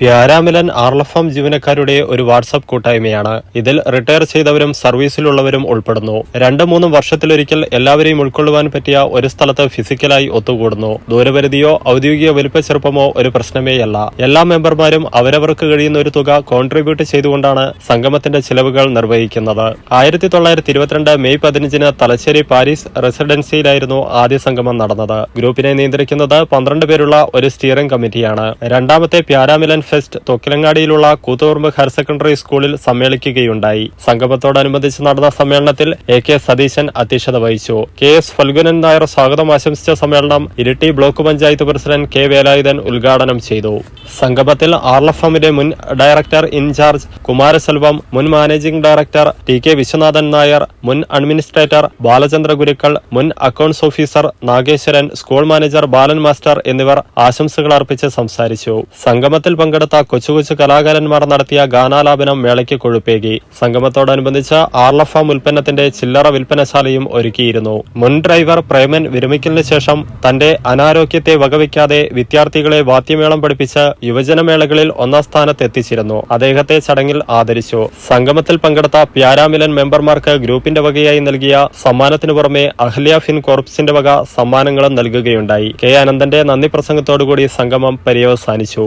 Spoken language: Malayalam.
പ്യാരാമിലൻ ആർലഫാം ജീവനക്കാരുടെ ഒരു വാട്സപ്പ് കൂട്ടായ്മയാണ്. ഇതിൽ റിട്ടയർ ചെയ്തവരും സർവീസിലുള്ളവരും ഉൾപ്പെടുന്നു. രണ്ടു മൂന്നും വർഷത്തിലൊരിക്കൽ എല്ലാവരെയും ഉൾക്കൊള്ളുവാൻ പറ്റിയ ഒരു സ്ഥലത്ത് ഫിസിക്കലായി ഒത്തുകൂടുന്നു. ദൂരപരിധിയോ ഔദ്യോഗിക വലിപ്പച്ചെറുപ്പമോ ഒരു പ്രശ്നമേയല്ല. എല്ലാ മെമ്പർമാരും അവരവർക്ക് കഴിയുന്ന ഒരു തുക കോൺട്രിബ്യൂട്ട് ചെയ്തുകൊണ്ടാണ് സംഗമത്തിന്റെ ചിലവുകൾ നിർവഹിക്കുന്നത്. ആയിരത്തി തൊള്ളായിരത്തി ഇരുപത്തിരണ്ട് മെയ് പതിനഞ്ചിന് തലശ്ശേരി പാരീസ് റെസിഡൻസിയിലായിരുന്നു ആദ്യ സംഗമം നടന്നത്. ഗ്രൂപ്പിനെ നിയന്ത്രിക്കുന്നത് പന്ത്രണ്ട് പേരുള്ള ഒരു സ്റ്റിയറിംഗ് കമ്മിറ്റിയാണ്. രണ്ടാമത്തെ പ്യാരാമിലൻ ഫെസ്റ്റ് തൊക്കിലങ്ങാടിയിലുള്ള കൂത്തുപറമ്പ് ഹയർ സെക്കൻഡറി സ്കൂളിൽ സമ്മേളിക്കുകയുണ്ടായി. സംഗമത്തോടനുബന്ധിച്ച് നടന്ന സമ്മേളനത്തിൽ എ കെ സതീശൻ അധ്യക്ഷത വഹിച്ചു. കെ എസ് ഫൽഗുനൻ നായർ സ്വാഗതം ആശംസിച്ച സമ്മേളനം Iritty block panchayat president K Velayudhan ഉദ്ഘാടനം ചെയ്തു. സംഗമത്തിൽ ആർ എഫ് എമ്മിന്റെ മുൻ ഡയറക്ടർ ഇൻചാർജ് കുമാരസെൽവം മുൻ managing director T K Viswanathan Nair മുൻ അഡ്മിനിസ്ട്രേറ്റർ ബാലചന്ദ്ര ഗുരുക്കൾ മുൻ accounts officer Nageswaran school manager Balan master എന്നിവർ ആശംസകൾ അർപ്പിച്ച് സംസാരിച്ചു. സംഗമത്തിൽ പങ്കെടുത്ത കൊച്ചു കൊച്ചു കലാകാരന്മാർ നടത്തിയ ഗാനാലാപനം മേളയ്ക്ക് കൊഴുപ്പേകി. സംഗമത്തോടനുബന്ധിച്ച് ആർലഫാം ഉൽപ്പന്നത്തിന്റെ ചില്ലറ വിൽപ്പനശാലയും ഒരുക്കിയിരുന്നു. മുൻ ഡ്രൈവർ പ്രേമൻ വിരമിക്കലിന് ശേഷം തന്റെ അനാരോഗ്യത്തെ വകവയ്ക്കാതെ വിദ്യാർത്ഥികളെ വാദ്യമേളം പഠിപ്പിച്ച് യുവജനമേളകളിൽ ഒന്നാം സ്ഥാനത്ത് എത്തിച്ചിരുന്നു അദ്ദേഹത്തെ ചടങ്ങിൽ ആദരിച്ചു. സംഗമത്തിൽ പങ്കെടുത്ത പ്യാരാമിലൻ മെമ്പർമാർക്ക് ഗ്രൂപ്പിന്റെ വകയായി നൽകിയ സമ്മാനത്തിനു പുറമെ അഹല്യ ഫിൻ കോർപ്സിന്റെ വക സമ്മാനങ്ങളും നൽകുകയുണ്ടായി. കെ അനന്തന്റെ നന്ദി പ്രസംഗത്തോടുകൂടി സംഗമം പര്യവസാനിച്ചു.